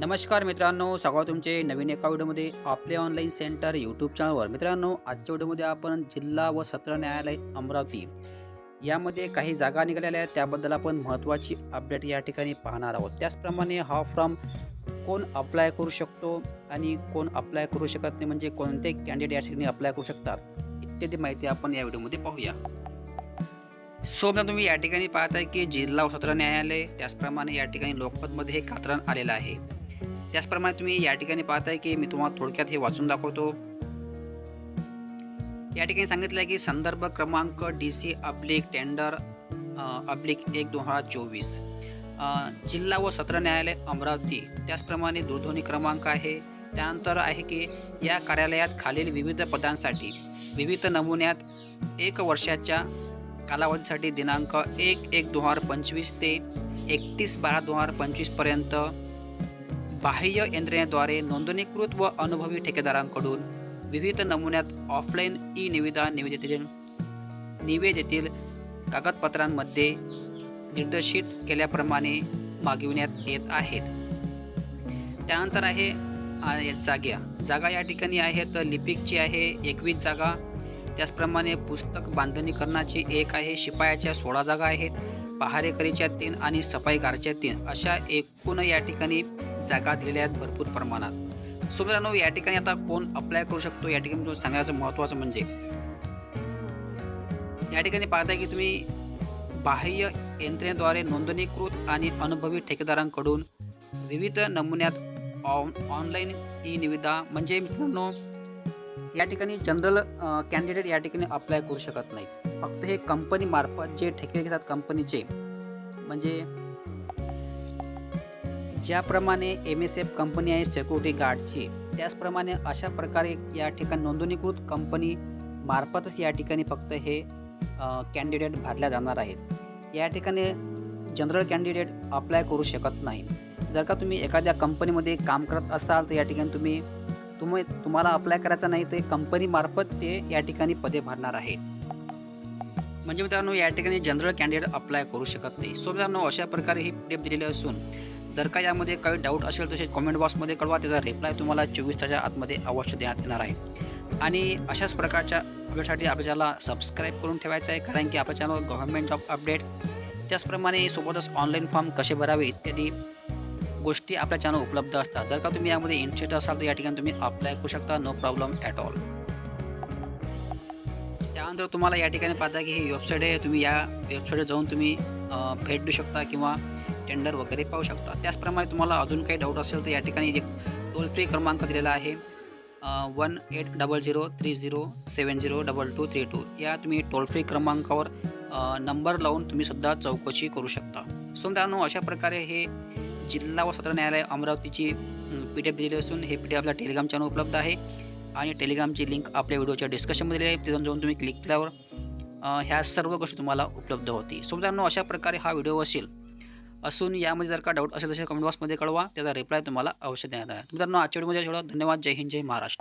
नमस्कार मित्रांनो स्वागत तुमचे नवीन एका व्हिडिओमध्ये. आपले ऑनलाईन सेंटर यूट्यूब चॅनलवर मित्रांनो आजच्या व्हिडिओमध्ये आपण जिल्हा व सत्र न्यायालय अमरावती यामध्ये काही जागा निघालेल्या आहेत. त्याबद्दल आपण महत्त्वाची अपडेट या ठिकाणी पाहणार आहोत. त्याचप्रमाणे हा फॉर्म कोण अप्लाय करू शकतो आणि कोण अप्लाय करू शकत नाही म्हणजे कोणते कॅन्डिडेट या ठिकाणी अप्लाय करू शकतात इत्यादी माहिती आपण या व्हिडिओमध्ये पाहूया. सो मग तुम्ही या ठिकाणी पाहताय की जिल्हा व सत्र न्यायालय त्याचप्रमाणे या ठिकाणी लोकमतमध्ये हे कात्रण आलेलं आहे. त्याचप्रमाणे तुम्ही या ठिकाणी पाहताय की मी तुम्हाला थोडक्यात हे वाचून दाखवतो. या ठिकाणी सांगितलं आहे की संदर्भ क्रमांक D C public tender public एक दोन हजार चोवीस. जिल्हा व सत्र न्यायालय अमरावती. त्याचप्रमाणे दूरध्वनी क्रमांक आहे. त्यानंतर आहे की या कार्यालयात खालील विविध पदांसाठी विविध नमुन्यात एक वर्षाच्या कालावधीसाठी दिनांक एक एक दोन हजार पंचवीस ते एकतीस बारा दोन हजार पंचवीसपर्यंत बाह्य यंत्रणेद्वारे नोंदणीकृत व अनुभवी ठेकेदारांकडून विविध नमुन्यात ऑफलाईन ई निविदा निवेदितील निवेदितील कागदपत्रांमध्ये निर्देशित केल्याप्रमाणे मागविण्यात येत आहेत. त्यानंतर आहे जाग्या. जागा जागा या ठिकाणी आहेत लिपिकची आहे एकवीस जागा. त्याचप्रमाणे पुस्तक बांधणीकरणाची एक आहे शिपायाच्या सोळा जागा आहेत पहारेकरीच्या तीन आणि सफाईगारच्या तीन. अशा एकूण या ठिकाणी जागा दिलेल्या आहेत भरपूर प्रमाणात. सो मित्रांनो या ठिकाणी आता कोण अप्लाय करू शकतो? या ठिकाणी तुम्हाला सांगायचं महत्त्वाचं म्हणजे या ठिकाणी पाहताय की तुम्ही बाह्य यंत्रणेद्वारे नोंदणीकृत आणि अनुभवी ठेकेदारांकडून विविध नमुन्यात ऑन ऑनलाईन ई निविदा म्हणजे मित्रांनो या ठिकाणी जनरल कॅन्डिडेट या ठिकाणी अप्लाय करू शकत नाही फक्त हे कंपनी मार्फत जे ठेके घेतात कंपनीचे म्हणजे ज्याप्रमाणे एम एस एफ कंपनी आहे सिक्युरिटी गार्डची त्याचप्रमाणे अशा प्रकारे या ठिकाणी नोंदणीकृत कंपनी मार्फतच या ठिकाणी फक्त हे कॅन्डिडेट भरल्या जाणार आहेत. या ठिकाणी जनरल कॅन्डिडेट अप्लाय करू शकत नाही. जर का तुम्ही एखाद्या कंपनीमध्ये काम करत असाल तर या ठिकाणी तुम्ही तुम्ही तुम्हाला अप्लाय करायचं नाही ते कंपनीमार्फत ते या ठिकाणी पदे भरणार आहेत. म्हणजे मित्रांनो या ठिकाणी जनरल कॅन्डिडेट अप्लाय करू शकत नाही. सो मित्रांनो अशा प्रकारे ही डेप दिलेली असून जर का यामध्ये काही डाऊट असेल तसे कॉमेंट बॉक्समध्ये कळवा. त्याचा रिप्लाय तुम्हाला चोवीस तासाच्या आतमध्ये अवश्य देण्यात येणार आहे. आणि अशाच प्रकारच्या अपडेटसाठी आपल्या चॅनलला सबस्क्राईब करून ठेवायचं आहे कारण की आपल्या चॅनल गव्हर्नमेंट जॉब अपडेट त्याचप्रमाणे सोबतच ऑनलाईन फॉर्म कसे भरावे इत्यादी गोष्टी आपल्या चॅनल उपलब्ध असतात. जर का तुम्ही यामध्ये इंटरेस्ट असाल तर या ठिकाणी तुम्ही अप्लाय करू शकता. नो प्रॉब्लेम ॲट ऑल त्यानंतर तुम्हाला या ठिकाणी पाहता की ही वेबसाईट आहे. तुम्ही या वेबसाईटवर जाऊन तुम्ही भेट देऊ शकता किंवा टेंडर वगैरे पाहू शकता. त्याचप्रमाणे तुम्हाला अजून काही डाऊट असेल तर या ठिकाणी एक टोल फ्री क्रमांक दिलेला आहे. One eight double zero three zero seven zero double two three two या तुम्ही टोल फ्री क्रमांकावर नंबर लावून तुम्हीसुद्धा चौकशी करू शकता. सो मित्रांनो अशा प्रकारे हे जिल्हा व सत्र न्यायालय अमरावतीची पी डी एफ दिलेली असून हे पी डी एफ आपल्या टेलिग्राम चॅनल उपलब्ध आहे. आणि टेलिग्रामची लिंक आपल्या व्हिडिओच्या डिस्कशनमध्ये दिली आहे. तिथून जाऊन तुम्ही क्लिक केल्यावर ह्या सर्व गोष्टी तुम्हाला उपलब्ध होती सो मित्रांनो अशा प्रकारे हा व्हिडिओ असेल असून यामध्ये जर का डाऊट असेल तसे कमेंट बॉक्समध्ये कळवा. त्याचा रिप्लाय तुम्हाला अवश्य देण्यात आहे मित्रांनो आजच्या व्हिडिओमध्ये एवढं. धन्यवाद. जय हिंद. जय महाराष्ट्र.